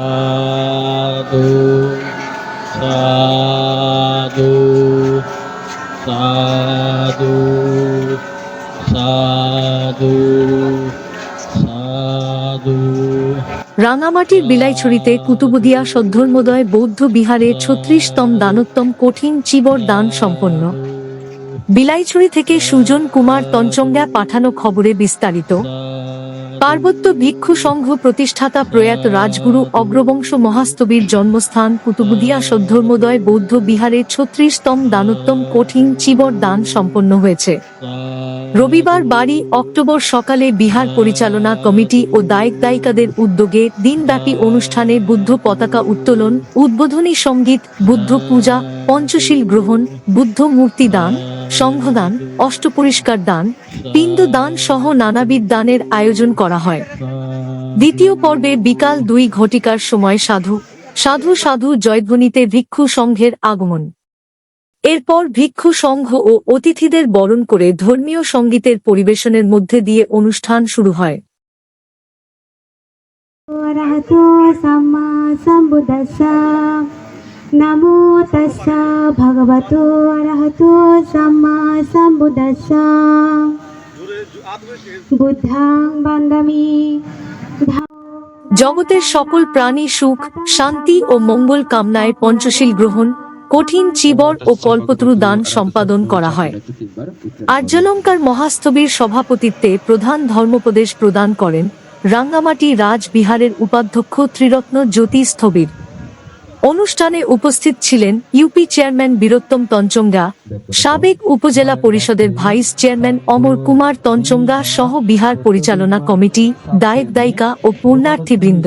সাধু সাধু সাধু সাধু সাধু। রাঙামাটির বিলাইছড়িতে কুতুবুদিয়া সদ্ধর্মোদয় বৌদ্ধ বিহারে ছত্রিশতম দানোত্তম কঠিন চিবর দান সম্পন্ন। বিলাইছড়ি থেকে সুজন কুমার তঞ্চঙ্গা পাঠানো খবরে বিস্তারিত। পার্বত্য ভিক্ষু সংঘ প্রতিষ্ঠাতা প্রয়াত রাজগুরু অগ্রবংশ মহাস্তবীর জন্মস্থান কুতুবুদিয়া সদ্ধর্মোদয় বৌদ্ধ বিহারে ছত্রিশতম দানোত্তম কঠিন চিবর দান সম্পন্ন হয়েছে। রবিবার বাড়ি অক্টোবর সকালে বিহার পরিচালনা কমিটি ও দায়ক দায়িকাদের উদ্যোগে দিনব্যাপী অনুষ্ঠানে বুদ্ধ পতাকা উত্তোলন, উদ্বোধনী সংগীত, বুদ্ধ পূজা, পঞ্চশীল গ্রহণ, বুদ্ধ মূর্তি দান সংঘদান, অষ্টপরিষ্কার দান পিণ্ড দান সহ নানাবিধ দানের আয়োজন করা হয়। দ্বিতীয় পর্বে বিকাল দুই ঘটিকার সময় সাধু সাধু সাধু জয়ধ্বনিতে ভিক্ষু সংঘের আগমন। এরপর ভিক্ষু সংঘ ও অতিথিদের বরণ করে ধর্মীয় সঙ্গীতের পরিবেশনের মধ্যে দিয়ে অনুষ্ঠান শুরু হয়। সাম্মা নমো তস্সা ভগবতো অরহতো সাম্মা সাম্বুদস্সা বুদ্ধাং বান্দামি জগতের সকল প্রাণী সুখ, শান্তি ও মঙ্গল কামনায় পঞ্চশীল গ্রহণ, কঠিন চিবর ও কল্পতরু দান সম্পাদন করা হয়। আর্যলঙ্কার মহাস্থবির সভাপতিত্বে প্রধান ধর্মোপদেশ প্রদান করেন রাঙ্গামাটি রাজ বিহারের উপাধ্যক্ষ ত্রিরত্ন জ্যোতিস্থবির। অনুষ্ঠানে উপস্থিত ছিলেন ইউপি চেয়ারম্যান বীরোত্তম তঞ্চঙ্গা সাবেক উপজেলা পরিষদের ভাইস চেয়ারম্যান অমর কুমার তঞ্চঙ্গা সহ বিহার পরিচালনা কমিটি দায়ক দায়িকা ও পুণ্যার্থীবৃন্দ।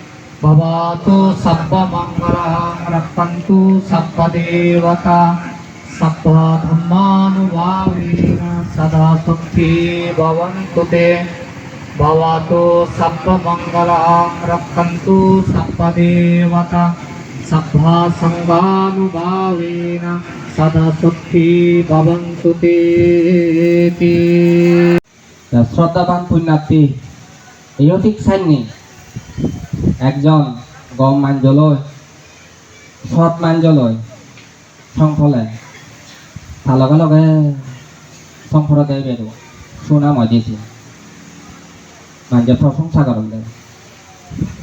Bhavatu sabba mangala rakantu sabba devata sabba dhammanu vavina sada sukti bhavantu te Bhavatu sabba mangala rakantu sabba devata sabba sanghanu vavina sada sukti bhavantu te Nah, Swadha Bang Punyati, Yotik Sani, একজন গম মাঞ্জলয় সৎ মাঞ্জলয় সংফলে। তাৰ লগে লগে সংফলতে বেরো সুনাম দিছে। মাঞ্জল প্রশংসা করন দে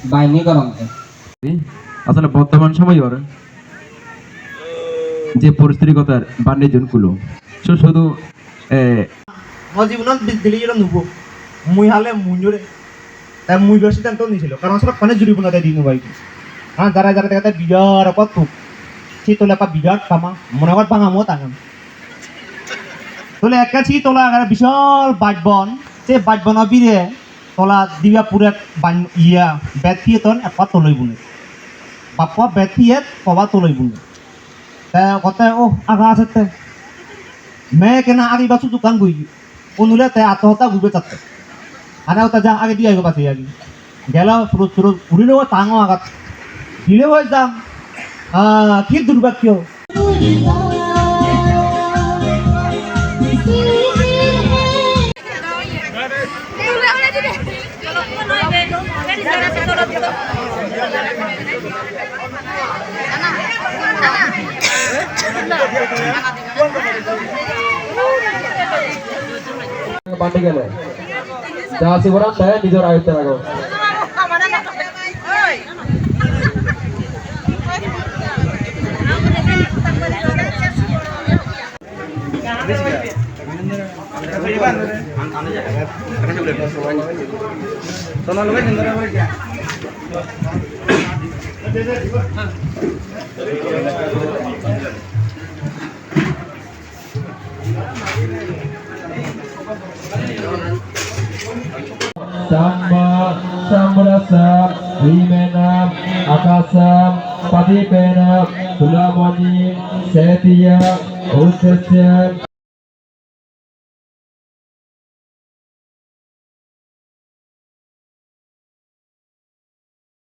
বাইনি করন দে আসলে বর্তমান সময়র যে পরিস্থিতিগতার বাণিজ্য কুলো সো শুধু এ, মই জীৱনত নুব। মুই হালে মুঞ্জুরে তাই মুই সিদ্ধান্ত নিয়েছিল কারণ আসলে কনে জুড়ি বোনাতে দিন বাইকে হ্যাঁ যারা যারা দেখা বিরাট সি তোলে একা বিরাট কামা মনে কর ভাঙা মত আঙাম ছি তোলা একা বিশাল বাটবন সে বাটবন বিরে তোলা দিবা পুরে ইয়া বেত দিয়ে তন এপা তলৈ বুনে বাপা বেত দিয়ে কবা তলৈ বুনে কতে ও আগা আছে মে কেনা আগে বাসু দোকান গই অনুলে তে আত্মহত্যা গুবে চাতে আনা ওটা যা, আগে দিয়ে আগে বাসে আগে। গেল পুরো পুরো উড়িলে ও টাঙো আগাত দিলে হয়ে যাম। কি দুর্ভাগ্য। পান্ডে গেলে। যা আছে বরান তাই নিজের আয়ত্তে রাখো। Samba Sambrasam Vimenam Akasam Patipenam Sulamani Setia Usasyam